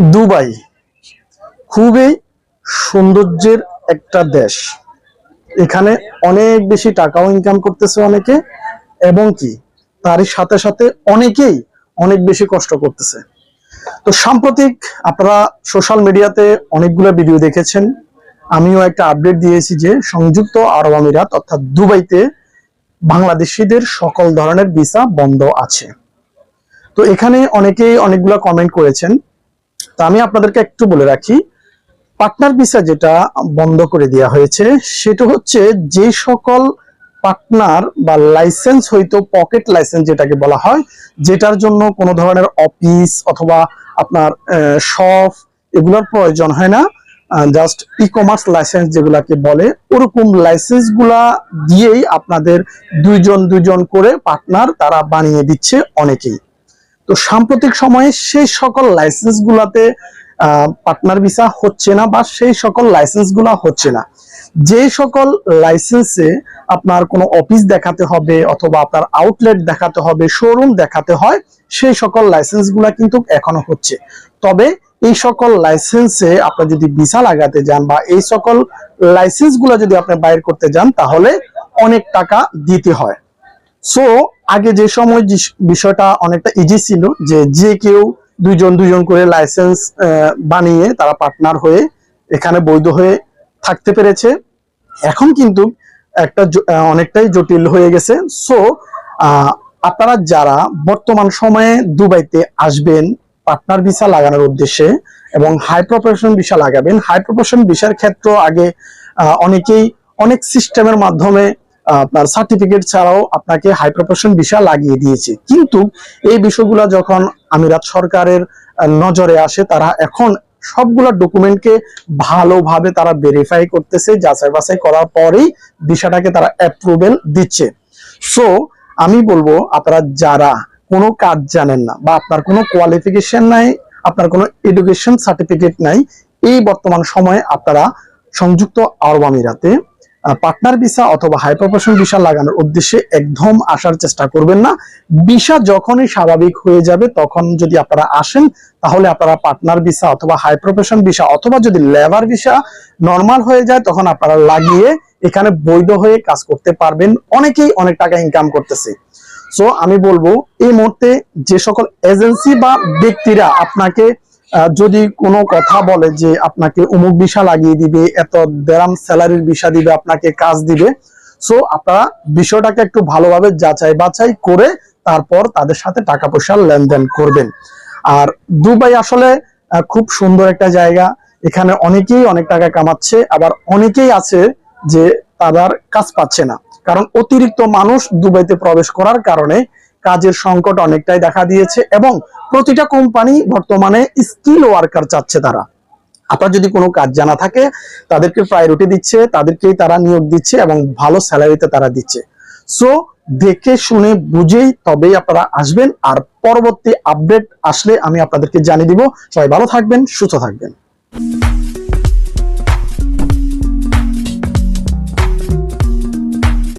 Dubai খুবই সৌন্দর্যের একটা দেশ। এখানে অনেক বেশি টাকাও ইনকাম করতেছে অনেকে এবং কি তারই সাথে সাথে অনেকেই অনেক বেশি কষ্ট করতেছে। তো সাম্প্রতিক আপনারা সোশ্যাল মিডিয়াতে অনেকগুলো ভিডিও দেখেছেন। আমিও একটা আপডেট দিয়েছি যে সংযুক্ত আরব আমিরাত অর্থাৎ দুবাইতে বাংলাদেশিদের সকল ধরনের ভিসা বন্ধ আছে। তো এখানে অনেকেই অনেকগুলো কমেন্ট করেছেন। তো আমি আপনাদেরকে একটু বলে রাখি পার্টনার ভিসা যেটা বন্ধ করে দেওয়া হয়েছে, সেটা হচ্ছে যে সকল পার্টনার বা লাইসেন্স হয়তো পকেট লাইসেন্স যেটাকে বলা হয়, যেটার জন্য কোনো ধরনের অফিস অথবা আপনার শপ এগুলোর প্রয়োজন হয় না। জাস্ট ই কমার্স লাইসেন্স যেগুলাকে বলে, ওরকম লাইসেন্সগুলা দিয়েই আপনাদের দুইজন দুইজন করে পার্টনার তারা বানিয়ে দিচ্ছে অনেকেই। তো সাম্প্রতিক সময়ে সেই সকল লাইসেন্স গুলাতে পার্টনার ভিসা হচ্ছে না বা সেই সকল লাইসেন্সগুলা হচ্ছে না। যে সকল লাইসেন্সে আপনার কোনো অফিস দেখাতে হবে অথবা আপনার আউটলেট দেখাতে হবে শোরুম দেখাতে হয়, সেই সকল লাইসেন্সগুলা কিন্তু এখনও হচ্ছে। তবে এই সকল লাইসেন্সে আপনি যদি ভিসা লাগাতে যান বা এই সকল লাইসেন্সগুলা যদি আপনি বাইর করতে যান, তাহলে অনেক টাকা দিতে হয়। সো আগে যে সময় বিষয়টা অনেকটা ইজি ছিল, যে যে কেউ দুইজন দুইজন করে লাইসেন্স বানিয়ে তারা পার্টনার হয়ে এখানে বৈধ হয়ে থাকতে পেরেছে। এখন কিন্তু একটা অনেকটাই জটিল হয়ে গেছে। সো আপনারা যারা বর্তমান সময়ে দুবাইতে আসবেন পার্টনার ভিসা লাগানোর উদ্দেশ্যে এবং হাই প্রফেশন ভিসা লাগাবেন হাই প্রফেশন ভিসার ক্ষেত্র আগে অনেকেই অনেক সিস্টেমের মাধ্যমে আপনার সার্টিফিকেট ছাড়াও আপনাকে হাই প্রফেশন ভিসা লাগিয়ে দিয়েছে। কিন্তু এই বিষয়গুলো যখন আমিরাত সরকারের নজরে আসে, তারা এখন সবগুলা ডকুমেন্টকে ভালোভাবে তারা ভেরিফাই করতেছে, যাচাই বাছাই করার পরেই ভিসাটাকে তারা অ্যাপ্রুভেল দিচ্ছে। সো আমি বলব, আপনারা যারা কোনো কাজ জানেন না বা আপনার কোনো কোয়ালিফিকেশন নাই, আপনার কোনো এডুকেশন সার্টিফিকেট নাই, এই বর্তমান সময়ে আপনারা সংযুক্ত আরব আমিরাতে পার্টনার ভিসা অথবা হাই প্রফেশন ভিসা লাগানোর উদ্দেশ্যে একদম আসার চেষ্টা করবেন না। ভিসা যখনই স্বাভাবিক হয়ে যাবে, তখন যদি আপনারা আসেন, তাহলে আপনারা পার্টনার ভিসা অথবা হাই প্রফেশন ভিসা অথবা যদি লেবার ভিসা নর্মাল হয়ে যায়, তখন আপনারা লাগিয়ে এখানে বৈধ হয়ে কাজ করতে পারবেন। অনেকেই অনেক টাকা ইনকাম করতেছে। সো আমি বলব, এই মুহূর্তে যে সকল এজেন্সি বা ব্যক্তিরা আপনাকে যদি কোনো কথা বলে যে আপনাকে অমুক ভিসা লাগিয়ে দিবে, এত দেরাম স্যালারির ভিসা দিবে, আপনাকে কাজ দিবে সো আপনারা বিষয়টাকে একটু ভালোভাবে যাচাই বাছাই করে তারপর তাদের সাথে টাকা পয়সার লেনদেন করবেন। আর দুবাই আসলে খুব সুন্দর একটা জায়গা। এখানে অনেকেই অনেক টাকা কামাচ্ছে, আবার অনেকেই আছে যে তাদের কাজ পাচ্ছে না। কারণ অতিরিক্ত মানুষ দুবাইতে প্রবেশ করার কারণে কাজের সংকট অনেকটাই দেখা দিয়েছে এবং প্রতিটা কোম্পানি বর্তমানে স্কিল ওয়ার্কার চাচ্ছে তারা। আপনার যদি কোনো কাজ জানা থাকে, তাদেরকে প্রায়োরিটি দিচ্ছে, তাদেরকেই তারা নিয়োগ দিচ্ছে এবং ভালো স্যালারিতে তারা দিচ্ছে। সো দেখে শুনে বুঝেই তবেই আপনারা আসবেন আর পরবর্তী আপডেট আসলে আমি আপনাদেরকে জানিয়ে দিব। সবাই ভালো থাকবেন, সুস্থ থাকবেন।